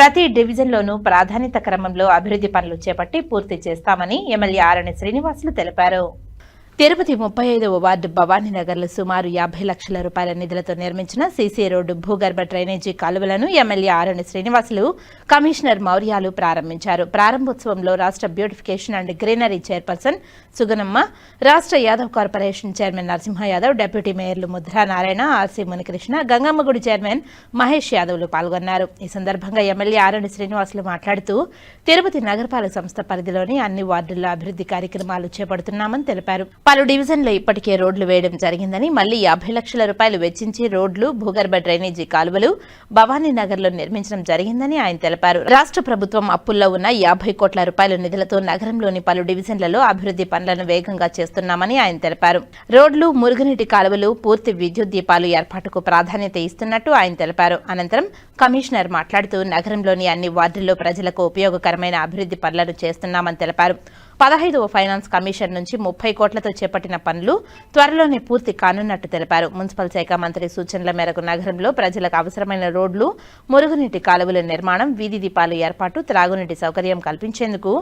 ప్రతి డివిజన్లోనూ ప్రాధాన్యత క్రమంలో అభివృద్ధి పనులు చేపట్టి పూర్తి చేస్తామని ఎమ్మెల్యే ఆరణి శ్రీనివాసులు తెలిపారు. తిరుపతి ముప్పై ఐదవ వార్డు భవానీనగర్లో సుమారు యాభై లక్షల రూపాయల నిధులతో నిర్మించిన సీసీ రోడ్డు భూగర్భ డ్రైనేజీ కాలువలను ఎమ్మెల్యే ఆరణి శ్రీనివాసులు కమిషనర్ మౌర్యాలు ప్రారంభించారు. ప్రారంభోత్సవంలో రాష్ట్ర beautification and greenery chairperson Suganamma రాష్ట్ర Yadav corporation chairman Narasimha Yadav deputy మేయర్లు Mudra Narayana RC Munikrishna Gangammagudi chairman Mahesh యాదవ్లు పాల్గొన్నారు. ఈ సందర్భంగా ఎమ్మెల్యే ఆరణి శ్రీనివాసులు మాట్లాడుతూ తిరుపతి నగరపాలక సంస్థ పరిధిలోని అన్ని వార్డుల్లో అభివృద్ధి కార్యక్రమాలు చేపడుతున్నామని తెలిపారు. పలు డివిజన్లో ఇప్పటికే రోడ్లు వేయడం జరిగిందని మళ్ళీ యాభై లక్షల రూపాయలు వెచ్చించి రోడ్లు భూగర్భ డ్రైనేజీ కాలువలు భవానీ నగర్లో నిర్మించడం జరిగిందని ఆయన తెలిపారు. రాష్ట్ర ప్రభుత్వం అప్పుల్లో ఉన్న యాభై కోట్ల రూపాయల నిధులతో నగరంలోని పలు డివిజన్లలో అభివృద్ధి పనులను వేగంగా చేస్తున్నామని ఆయన తెలిపారు. రోడ్లు మురుగునీటి కాలువలు పూర్తి విద్యుత్ దీపాలు ఏర్పాటుకు ప్రాధాన్యత ఇస్తున్నట్టు ఆయన తెలిపారు. అనంతరం కమిషనర్ మాట్లాడుతూ నగరంలోని అన్ని వార్డుల్లో ప్రజలకు ఉపయోగకరమైన అభివృద్ధి పనులను చేస్తున్నామని తెలిపారు. పదహైదవ ఫైనాన్స్ కమిషన్ నుంచి ముప్పై కోట్లతో చేపట్టిన పనులు త్వరలోనే పూర్తి కానున్నట్టు తెలిపారు. మున్సిపల్ శాఖ మంత్రి సూచనల మేరకు నగరంలో ప్రజలకు అవసరమైన రోడ్లు మురుగునీటి కాలువల నిర్మాణం వీధి దీపాలు ఏర్పాటు త్రాగునీటి సౌకర్యం కల్పించేందుకు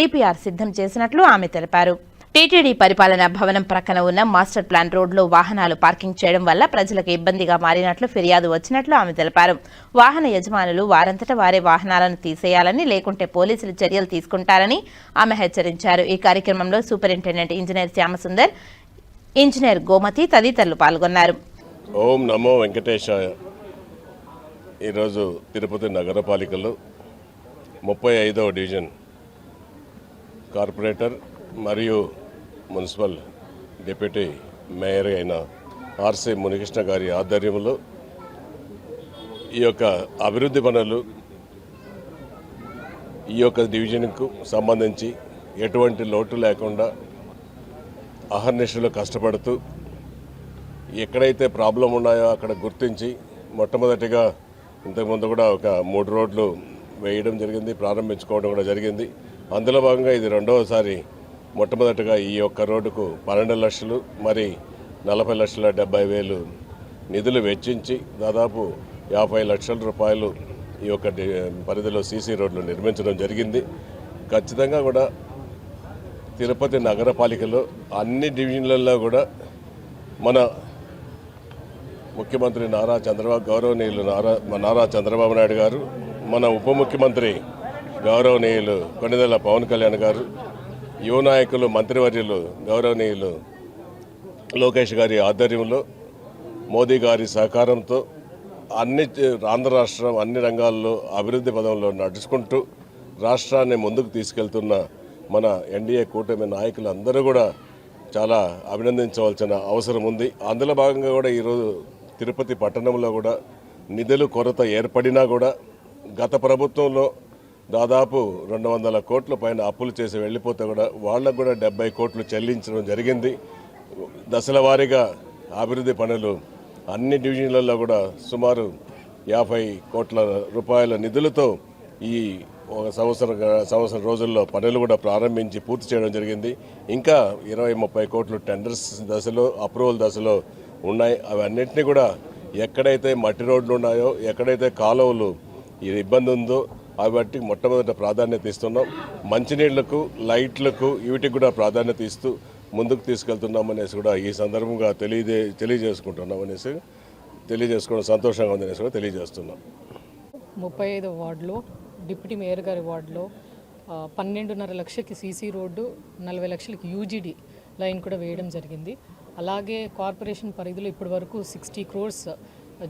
డిపిఆర్ సిద్ధం చేసినట్లు ఆమె తెలిపారు. టీటీడీ పరిపాలన భవనం ప్రక్కన ఉన్న మాస్టర్ ప్లాన్ రోడ్లో వాహనాలు పార్కింగ్ చేయడం వల్ల ప్రజలకు ఇబ్బందిగా మారినట్లు ఫిర్యాదు వచ్చినట్లు ఆమె తెలిపారు. వాహన యజమానులు వారంతట వారే వాహనాలను తీసేయాలని లేకుంటే పోలీసులు చర్యలు తీసుకుంటారని ఆమె హెచ్చరించారు. ఈ కార్యక్రమంలో superintendent engineer Shyamasundar engineer Gomathi తదితరులు పాల్గొన్నారు. ఓం నమో వెంకటేశాయ. ఈరోజు తిరుపతి నగరపాలికలో ముప్పై ఐదవ డివిజన్ కార్పొరేటర్ మరియు మున్సిపల్ డిప్యూటీ మేయర్ అయిన ఆర్సీ మునికృష్ణ గారి ఆధ్వర్యంలో ఈ యొక్క అభివృద్ధి పనులు ఈ యొక్క డివిజన్కు సంబంధించి ఎటువంటి లోటు లేకుండా అహర్నిశలు కష్టపడుతూ ఎక్కడైతే ప్రాబ్లం ఉన్నాయో అక్కడ గుర్తించి మొట్టమొదటిగా ఇంతకుముందు కూడా ఒక మూడు రోడ్లు వేయడం జరిగింది ప్రారంభించుకోవడం కూడా జరిగింది. అందులో భాగంగా ఇది రెండవసారి మొట్టమొదటిగా ఈ యొక్క రోడ్డుకు పన్నెండు లక్షలు మరి నలభై లక్షల డెబ్బై వేలు నిధులు వెచ్చించి దాదాపు యాభై లక్షల రూపాయలు ఈ యొక్క డి- పరిధిలో సీసీ రోడ్లు నిర్మించడం జరిగింది. ఖచ్చితంగా కూడా తిరుపతి నగరపాలికలో అన్ని డివిజన్లలో కూడా మన ముఖ్యమంత్రి నారా చంద్రబాబు గౌరవనీయులు నారా నారా చంద్రబాబు నాయుడు గారు మన ఉప ముఖ్యమంత్రి గౌరవనీయులు కొనిదెల పవన్ కళ్యాణ్ గారు యువ నాయకులు మంత్రివర్యులు గౌరవనీయులు లోకేష్ గారి ఆధ్వర్యంలో మోదీ గారి సహకారంతో అన్ని ఆంధ్ర రాష్ట్రం అన్ని రంగాల్లో అభివృద్ధి పదంలో నడుచుకుంటూ రాష్ట్రాన్ని ముందుకు తీసుకెళ్తున్న మన ఎన్డీఏ కూటమి నాయకులందరూ కూడా చాలా అభినందించవలసిన అవసరం ఉంది. అందులో భాగంగా కూడా ఈరోజు తిరుపతి పట్టణంలో కూడా నిధులు కొరత ఏర్పడినా కూడా గత ప్రభుత్వంలో దాదాపు రెండు వందల కోట్ల పైన అప్పులు చేసి వెళ్ళిపోతే కూడా వాళ్ళకు కూడా డెబ్బై కోట్లు చెల్లించడం జరిగింది. దశల వారీగా అభివృద్ధి పనులు అన్ని డివిజన్లలో కూడా సుమారు యాభై కోట్ల రూపాయల నిధులతో ఈ ఒక సంవత్సరం సంవత్సరం రోజుల్లో పనులు కూడా ప్రారంభించి పూర్తి చేయడం జరిగింది. ఇంకా ఇరవై ముప్పై కోట్లు టెండర్స్ దశలో అప్రూవల్ దశలో ఉన్నాయి. అవన్నింటినీ కూడా ఎక్కడైతే మట్టి రోడ్లు ఉన్నాయో ఎక్కడైతే కాలువలు ఇబ్బంది ఉందో కాబట్టి మొట్టమొదట ప్రాధాన్యత ఇస్తున్నాం. మంచినీళ్ళకు లైట్లకు వీటికి కూడా ప్రాధాన్యత ఇస్తూ ముందుకు తీసుకెళ్తున్నాం అనేసి కూడా ఈ సందర్భంగా తెలియజే తెలియజేసుకుంటున్నాం అనేసి తెలియజేసుకోవడం సంతోషంగా ఉందనేసి కూడా తెలియజేస్తున్నాం. ముప్పై ఐదు వార్డులో డిప్యూటీ మేయర్ గారి వార్డులో పన్నెండున్నర లక్షలకి సీసీ రోడ్డు నలభై లక్షలకి యూజీడీ లైన్ కూడా వేయడం జరిగింది. అలాగే కార్పొరేషన్ పరిధిలో ఇప్పటి వరకు సిక్స్టీ క్రోర్స్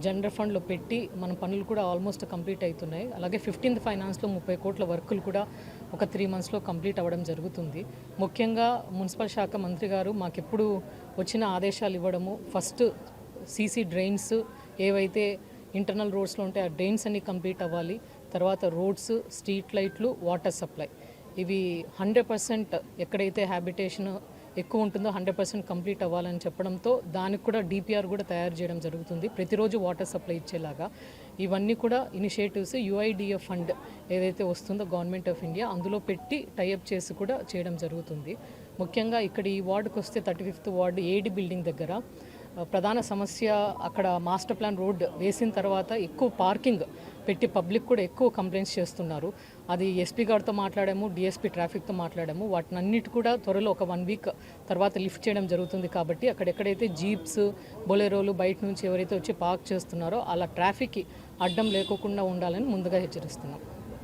జనరల్ ఫండ్లో పెట్టి మన పనులు కూడా ఆల్మోస్ట్ కంప్లీట్ అవుతున్నాయి అలాగే ఫిఫ్టీన్త్ ఫైనాన్స్లో ముప్పై కోట్ల వర్కులు కూడా ఒక త్రీ మంత్స్లో కంప్లీట్ అవ్వడం జరుగుతుంది. ముఖ్యంగా మున్సిపల్ శాఖ మంత్రి గారు మాకెప్పుడు వచ్చిన ఆదేశాలు ఇవ్వడము ఫస్ట్ సీసీ డ్రైన్స్ ఏవైతే ఇంటర్నల్ రోడ్స్లో ఉంటే ఆ డ్రైన్స్ అన్ని కంప్లీట్ అవ్వాలి. తర్వాత రోడ్స్ స్ట్రీట్ లైట్లు వాటర్ సప్లై. ఇవి హండ్రెడ్ పర్సెంట్ ఎక్కడైతే హ్యాబిటేషన్ ఎక్కువ ఉంటుందో హండ్రెడ్ పర్సెంట్ కంప్లీట్ అవ్వాలని చెప్పడంతో దానికి కూడా డిపిఆర్ కూడా తయారు చేయడం జరుగుతుంది. ప్రతిరోజు వాటర్ సప్లై ఇచ్చేలాగా. ఇవన్నీ కూడా ఇనిషియేటివ్స్ యుఐడిఎఫ్ ఫండ్ ఏదైతే వస్తుందో గవర్నమెంట్ ఆఫ్ ఇండియా అందులో పెట్టి టైఅప్ చేసి కూడా చేయడం జరుగుతుంది. ముఖ్యంగా ఇక్కడ ఈ వార్డుకి వస్తే thirty fifth ward AD building దగ్గర ప్రధాన సమస్య అక్కడ మాస్టర్ ప్లాన్ రోడ్ వేసిన తర్వాత ఎక్కువ పార్కింగ్ పెట్టి పబ్లిక్ కూడా ఎక్కువ కంప్లైంట్స్ చేస్తున్నారు. అది ఎస్పీ గారితో మాట్లాడాము డిఎస్పీ ట్రాఫిక్తో మాట్లాడాము. వాటిని అన్నిటి కూడా త్వరలో ఒక వన్ వీక్ తర్వాత లిఫ్ట్ చేయడం జరుగుతుంది కాబట్టి అక్కడెక్కడైతే జీప్స్ బొలెరోలు బయట నుంచి ఎవరైతే వచ్చి పార్క్ చేస్తున్నారో అలా ట్రాఫిక్కి అడ్డం లేకోకుండా ఉండాలని ముందుగా హెచ్చరిస్తున్నాం.